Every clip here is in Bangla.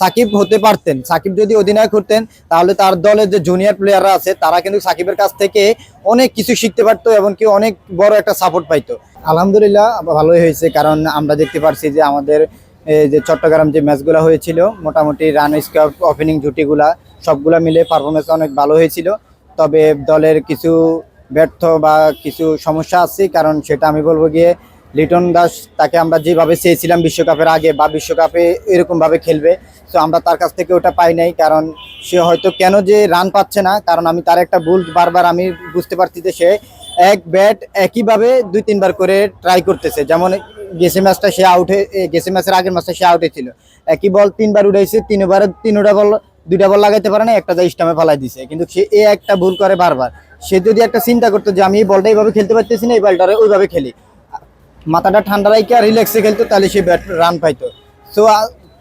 সাকিব হতে পারতেন। সাকিব যদি অধিনায়ক হতেন, তাহলে তার দলের যে জুনিয়র প্লেয়াররা আছে, তারা কিন্তু সাকিবের কাছ থেকে অনেক কিছু শিখতে পারতো এবং কি অনেক বড় একটা সাপোর্ট পাইতো। আলহামদুলিল্লাহ, ভালোই হয়েছে। কারণ আমরা দেখতে পারছি যে আমাদের যে চট্টগ্রাম যে ম্যাচগুলো হয়েছিল, মোটামুটি রান স্কোয়ার ওপেনিং জুটিগুলা, সবগুলা মিলে পারফরমেন্স অনেক ভালো হয়েছিল। তবে দলের কিছু ব্যর্থ বা কিছু সমস্যা আছে, কারণ সেটা আমি বলব গিয়ে লিটন দাস তাকে আমরা যেভাবে চেয়েছিলাম বিশ্বকাপের আগে বা বিশ্বকাপে এরকমভাবে খেলবে, তো আমরা তার কাছ থেকে ওটা পাই নাই, কারণ সে হয়তো কেন যে রান পাচ্ছে না, কারণ আমি তার একটা ভুল বারবার আমি বুঝতে পারছি যে সে এক ব্যাট একইভাবে দুই তিনবার করে ট্রাই করতেছে। যেমন গেসে ম্যাচটা সে আউটে গেসে ম্যাচের আগের ম্যাচটা সে আউটে ছিল। একই বল তিনবার উঠেছে তিনবার তিনটা বল, দুইটা বল লাগাইতে পারে না, একটা যা স্টামে ফালাই দিছে। কিন্তু সে এ একটা ভুল করে বারবার। সে যদি একটা চিন্তা করতো যে আমি এই বলটা এইভাবে খেলতে পারতেছি না, এই বলটারে ওইভাবে খেলি। মাথাটা ঠান্ডা রাখে আর রিল্যাক্সে খেলতো, তাহলে সে ব্যাট রান পাইতো। সো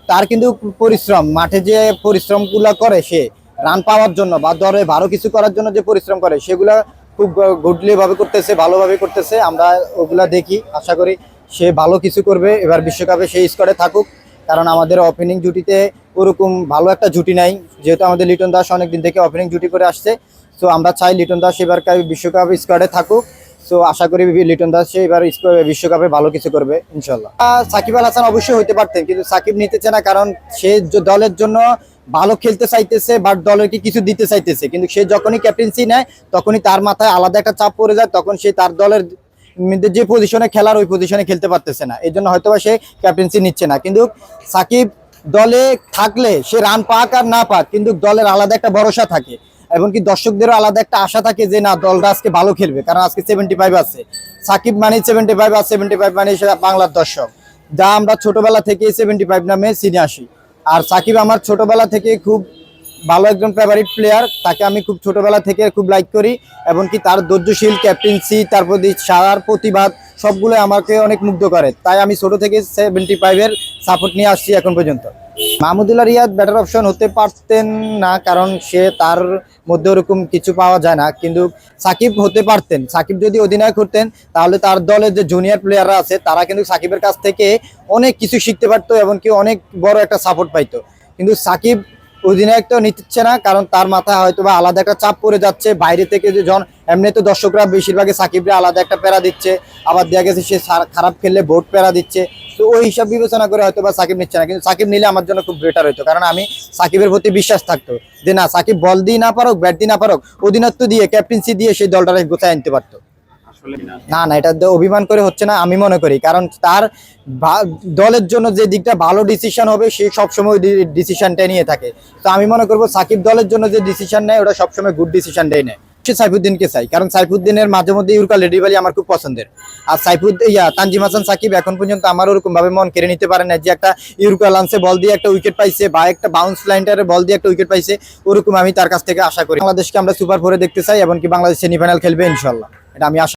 তার কিন্তু পরিশ্রম, মাঠে যে পরিশ্রমগুলো করে সে রান পাওয়ার জন্য বা ধরে ভালো কিছু করার জন্য যে পরিশ্রম করে, সেগুলা খুব গুডলি ভাবে করতেছে, ভালোভাবে করতেছে। আমরা ওগুলা দেখি, আশা করি সে ভালো কিছু করবে। এবার বিশ্বকাপে সেই স্কোয়াডে থাকুক, কারণ আমাদের ওপেনিং জুটিতে ওরকম ভালো একটা জুটি নাই। যেহেতু আমাদের লিটন দাস অনেকদিন থেকে ওপেনিং জুটি করে আসছে সো আমরা চাই লিটন দাস এবার বিশ্বকাপ স্কোয়াডে থাকুক। সো আশা করি লিটন দাস এবার বিশ্বকাপে ভালো কিছু করবে ইনশাল্লাহ সাকিব আল হাসান অবশ্যই হইতে পারতেন, কিন্তু সাকিব নিতেছে না, কারণ সে দলের জন্য ভালো খেলতে চাইতেছে বাট দলেরকে কিছু দিতে চাইতেছে। কিন্তু সে যখনই ক্যাপ্টেন্সি নেয়, তখনই তার মাথায় আলাদা একটা চাপ পড়ে যায়, তখন সে তার দলের যে পজিশনে খেলার, ওই পজিশনে খেলতে পারতেছে না। এই জন্য হয়তোবা সে ক্যাপ্টেন্সি নিচ্ছে না। কিন্তু সাকিব দলে থাকলে সে রান পাক আর না পাক, কিন্তু দলের আলাদা একটা ভরসা থাকে। এবং কি দর্শকদেরও আলাদা একটা আশা থাকে যে না, দলটা আজকে ভালো খেলবে, কারণ আজকে সেভেন্টি ফাইভ আছে। সাকিব মানে সেভেন্টি ফাইভ আর সেভেন্টি ফাইভ মানে বাংলার দর্শক। যা আমরা ছোটবেলা থেকে সেভেন্টি ফাইভ নামে চিনে আসি। আর সাকিব আমার ছোটবেলা থেকে খুব ভালো একজন ফেভারিট প্লেয়ার তাকে আমি খুব ছোটবেলা থেকে খুব লাইক করি। এবং কি তার ধৈর্যশীল ক্যাপ্টেন্সি তারপর সারার প্রতিবাদ সবগুলো আমাকে অনেক মুগ্ধ করে। তাই আমি ছোট থেকে সেভেন্টি ফাইভের সাপোর্ট নিয়ে আসছি এখন পর্যন্ত। মাহমুদুল্লাহ রিয়াদ বেটার অপশন হতে পারতেন না, কারণ সে তার মধ্যে ওরকম কিছু পাওয়া যায় না। কিন্তু সাকিব হতে পারতেন। সাকিব যদি অধিনায়ক হতেন, তাহলে তার দলের যে জুনিয়র প্লেয়াররা আছে, তারা কিন্তু সাকিবের কাছ থেকে অনেক কিছু শিখতে পারতো, এবং কি অনেক বড় একটা সাপোর্ট পাইতো। কিন্তু সাকিব অধিনায়ক তো নিচ্ছে না, কারণ তার মাথায় হয়তো বা আলাদা একটা চাপ পড়ে যাচ্ছে। বাইরে থেকে যে জন, এমনি তো দর্শকরা বেশিরভাগই সাকিবরে আলাদা একটা প্যারা দিচ্ছে, আবার দেখা গেছে সে খারাপ খেললে ভোট প্যারা দিচ্ছে। তো ওই হিসাব বিবেচনা করে হয়তো বা সাকিব নিচ্ছে না, কিন্তু সাকিব নিলে আমার জন্য খুব বেটার হতো কারণ আমি সাকিবের প্রতি বিশ্বাস থাকতো যে না, সাকিব বল দিয়ে না পারুক ব্যাট দিয়ে না পারুক অধিনায়ত্ব দিয়ে ক্যাপ্টেন্সি দিয়ে সেই দলটাকে গোছায় আনতে পারতো। না। না এটা অভিমান করে হচ্ছে না, আমি মনে করি। কারণ তার দলের জন্য যে দিকটা ভালো ডিসিশন হবে, সে সবসময় ডিসিশনটা নিয়ে থাকে। তো আমি মনে করব সাকিব দলের জন্য যে ডিসিশন নেয় ওটা সবসময় গুড ডিসিশনটাই নেয়। সাইফুদ্দিনকে চাই, কারণ সাইফুদ্দিনের মাঝে মধ্যে ইউরকা আমার খুব পছন্দের। আর সাইফুদ্দিন ইয়া, তানজিম হাসান সাকিব এখন পর্যন্ত আমার ওরকম ভাবে মন কেড়ে নিতে পারে না যে একটা ইউরকা লান্সে বল দিয়ে একটা উইকেট পাইছে, বা একটা বাউন্স লাইনটারে বল দিয়ে একটা উইকেট পাইছে, ওরকম আমি তার কাছ থেকে আশা করি। বাংলাদেশকে আমরা সুপার ফোরে দেখতে চাই এবং কি বাংলাদেশ সেমিফাইনাল খেলবে ইনশাল্লাহ এটা আমি আশা